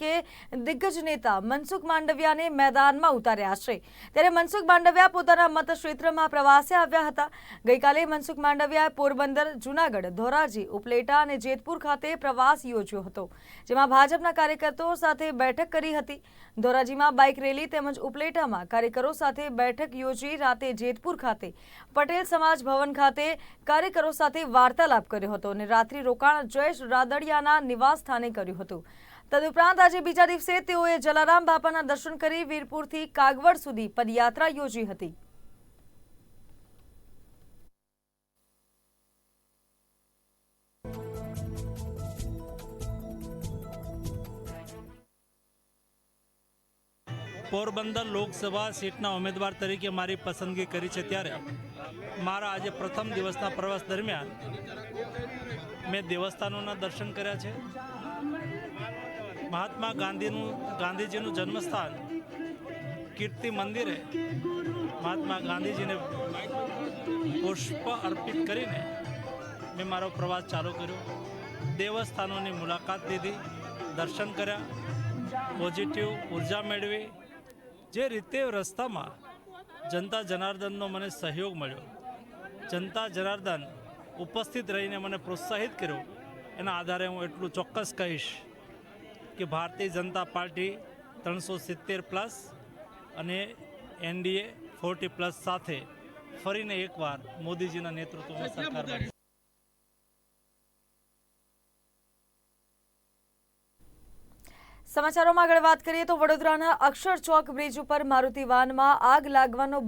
કે દિગ્ગજ નેતા મનસુખ માંડવિયાને મેદાનમાં ઉતાર્યા છે. ત્યારે મનસુખ માંડવિયા પોતાના મતક્ષેત્રમાં પ્રવાસે આવ્યા હતા. ગઈકાલે મનસુખ માંડવિયાએ પોરબંદર, જૂનાગઢ, ધોરાજી, ઉપલેટા અને જેતપુર ખાતે પ્રવાસ યોજ્યો હતો, જેમાં ભાજપના કાર્યકર્તાઓ સાથે બેઠક કરી હતી. ધોરાજીમાં બાઇક રેલી તેમજ ઉપલેટામાં કાર્યકરો સાથે બેઠક યોજી રાતે જેતપુર ખાતે પટેલ સમાજ ભવન ખાતે કાર્યકરો સાથે વાર્તાલાપ કર્યો હતો અને રાત્રિ રોકાણ જયેશ રાદડિયાના નિવાસ સ્થાને કર્યું હતું. તદુપરાંત આજે બીજા દિવસે તેઓએ જલારામ બાપાના દર્શન કરી વીરપુરથી કાગવડ સુધી પદયાત્રા યોજી હતી. પોરબંદર લોકસભા સીટના ઉમેદવાર તરીકે મારી પસંદગી કરી છે ત્યારે મારા આજે પ્રથમ દિવસના પ્રવાસ દરમિયાન મેં દેવસ્થાનોના દર્શન કર્યા છે. મહાત્મા ગાંધીનું ગાંધીજીનું જન્મસ્થાન, કીર્તિ મંદિરે મહાત્મા ગાંધીજીને પુષ્પ અર્પિત કરીને મેં મારો પ્રવાસ ચાલુ કર્યો. દેવસ્થાનોની મુલાકાત લીધી, દર્શન કર્યા પોઝિટિવ ઊર્જા મેળવી. જે રીતે રસ્તામાં જનતા જનાર્દનનો મને સહયોગ મળ્યો, જનતા જનાર્દન ઉપસ્થિત રહીને મને પ્રોત્સાહિત કર્યો, એના આધારે હું એટલું ચોક્કસ કહીશ. કે ભારતીય જનતા પાર્ટી ત્રણસો સિત્તેર પ્લસ અને એનડીએ ફોર્ટી પ્લસ સાથે ફરીને એકવાર મોદીજીના નેતૃત્વમાં સરકાર સમાચારોમાં આગળ વાત કરીએ તો વડોદરાના અક્ષર ચોક બ્રિજ ઉપર મારુતિ વાનમાં આગ લાગવાનો